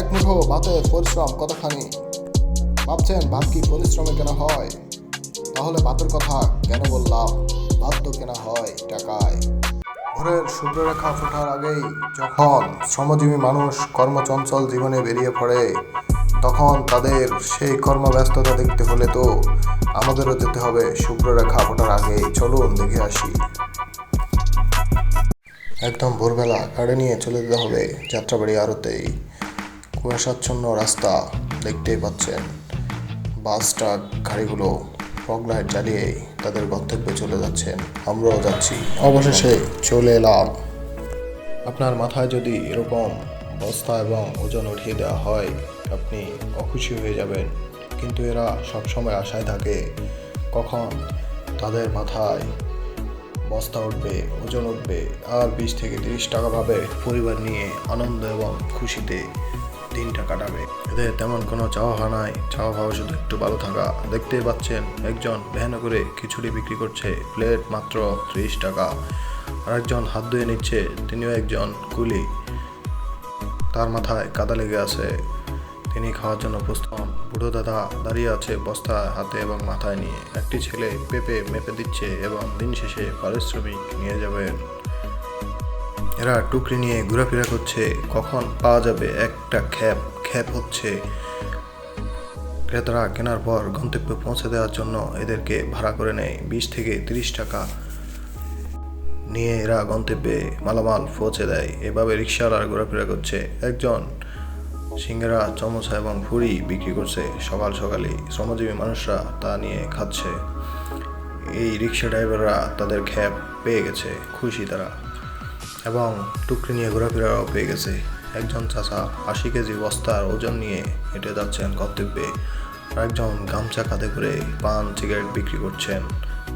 এক মুঠো ভাতের পরিশ্রম কতখানি? ভাবছেন ভাত কি পরিশ্রমে কেনা হয়? তাহলে ভাতের কথা কেন বললাম? ভাত তো কেনা হয় টাকায়। ভোরের সূর্যরেখা ফোটার আগেই যখন শ্রমজীবী মানুষ কর্মচঞ্চল জীবনে বেরিয়ে পড়ে, তখন তাদের সেই কর্মব্যস্ততা দেখতে হলে তো আমাদেরও যেতে হবে শুভ্ররেখা ফোটার আগেই। চলুন দেখে আসি। একদম ভোরবেলা গাড়ি নিয়ে চলে যেতে হবে যাত্রাবাড়ি আরতেই কুয়াশাচ্ছন্ন রাস্তা দেখতেই পাচ্ছেন। বাস, ট্রাক, গাড়িগুলো ফগ লাইট জ্বালিয়েই তাদের গন্তব্যে চলে যাচ্ছেন আমরাও যাচ্ছি। অবশেষে চলে এলাম। আপনার মাথায় যদি এরকম বস্তা এবং ওজন উঠিয়ে দেওয়া হয়, আপনি অখুশি হয়ে যাবেন। কিন্তু এরা সবসময় আশায় থাকে, কখন তাদের মাথায় বস্তা উঠবে, ওজন উঠবে, আর বিশ থেকে তিরিশ টাকা পাবে পরিবার নিয়ে আনন্দ এবং খুশিতে দিনটা কাটাবে। এদের তেমন কোনো চাওয়া হয় নাই। চাওয়া ভাবে শুধু একটু ভালো থাকা। দেখতে পাচ্ছেন, একজন ভ্যানে করে খিচুড়ি বিক্রি করছে। প্লেট মাত্র ত্রিশ টাকা। আর একজন হাত ধুয়ে নিচ্ছে, তিনিও একজন কুলি। তার মাথায় কাদা লেগে আছে। তিনি খাওয়ার জন্য প্রস্তুত। বুড়ো দাদা দাঁড়িয়ে আছে বস্তা হাতে এবং মাথায় নিয়ে। একটি ছেলে পেপে মেপে দিচ্ছে এবং দিন শেষে পারিশ্রমিক নিয়ে যাবেন। এরা টুকরি নিয়ে ঘোরাফেরা করছে, কখন পাওয়া যাবে একটা খ্যাপ খ্যাপ হচ্ছে। ক্রেতারা কেনার পর গন্তব্যে পৌঁছে দেওয়ার জন্য এদেরকে ভাড়া করে নেয় বিশ থেকে তিরিশ টাকা। নিয়ে এরা গন্তব্যে মালামাল পৌঁছে দেয়। এভাবে রিক্সাওয়ালার ঘোরাফেরা করছে। একজন সিঙ্গারা, চমচা এবং ফুরি বিক্রি করছে। সকাল সকালে শ্রমজীবী মানুষরা তা নিয়ে খাচ্ছে। এই রিক্সা ড্রাইভাররা তাদের খ্যাপ পেয়ে গেছে। খুশি তারা। এবং টুকরি নিয়ে ঘোরাফেরাও পেয়ে গেছে। একজন চাচা আশি কেজি বস্তার ওজন নিয়ে হেঁটে যাচ্ছেন গন্তব্যে আর একজন গামছা কাঁধে করে পান, সিগারেট বিক্রি করছেন।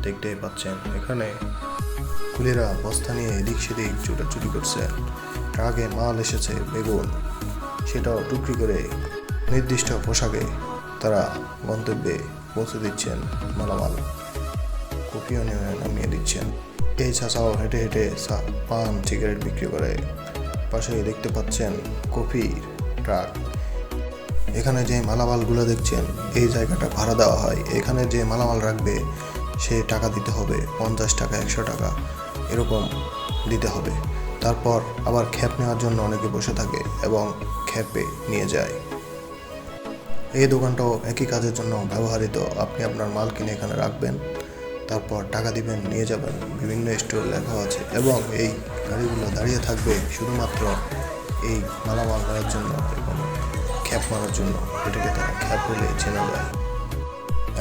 দেখতেই পাচ্ছেন এখানে কুলিরা বস্তা নিয়ে এদিক সেদিক ছুটাছুটি করছেন। ট্রাকে মাল এসেছে, বেগুন। সেটাও টুকরি করে নির্দিষ্ট পোশাকে তারা গন্তব্যে পৌঁছে দিচ্ছেন মালামাল। কপিও নিয়ে নামিয়ে দিচ্ছেন। এই চাচাও হেঁটে হেঁটে পান সিগারেট বিক্রি করে। পাশে দেখতে পাচ্ছেন কফির ট্রাক। এখানে যে মালামালগুলো দেখছেন, এই জায়গাটা ভাড়া দেওয়া হয়। এখানে যে মালামাল রাখবে, সে টাকা দিতে হবে, পঞ্চাশ টাকা, একশো টাকা, এরকম দিতে হবে। তারপর আবার খ্যাপ নেওয়ার জন্য অনেকে বসে থাকে এবং খ্যাপে নিয়ে যায়। এই দোকানটাও একই কাজের জন্য ব্যবহৃত। আপনি আপনার মাল কিনে এখানে রাখবেন। তারপর টাকা দিবেন, নিয়ে যাবেন। বিভিন্ন স্টোর লেখা আছে এবং এই গাড়িগুলো দাঁড়িয়ে থাকবে শুধুমাত্র এই মালামাল নেওয়ার জন্য এবং খ্যাপ মারার জন্য। এটাকে তারা খ্যাপ বলে চেনা যায়।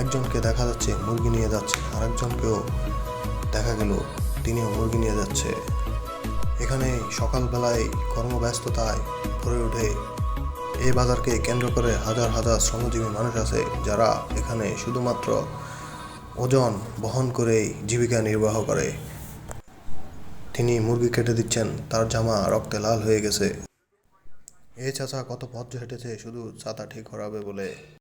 একজনকে দেখা যাচ্ছে মুরগি নিয়ে যাচ্ছে আর একজনকেও দেখা গেল তিনিও মুরগি নিয়ে যাচ্ছে। এখানে সকালবেলায় কর্মব্যস্ততায় ভরে ওঠে এই বাজারকে কেন্দ্র করে হাজার হাজার শ্রমজীবী মানুষ আছে যারা এখানে শুধুমাত্র ওজন বহন করেই জীবিকা নির্বাহ করে। তিনি মুরগি কেটে দিচ্ছেন, তার জামা রক্তে লাল হয়ে গেছে। এ চাচা কত পথ হেঁটেছে, শুধু চাতা ঠিক করাবে বলে।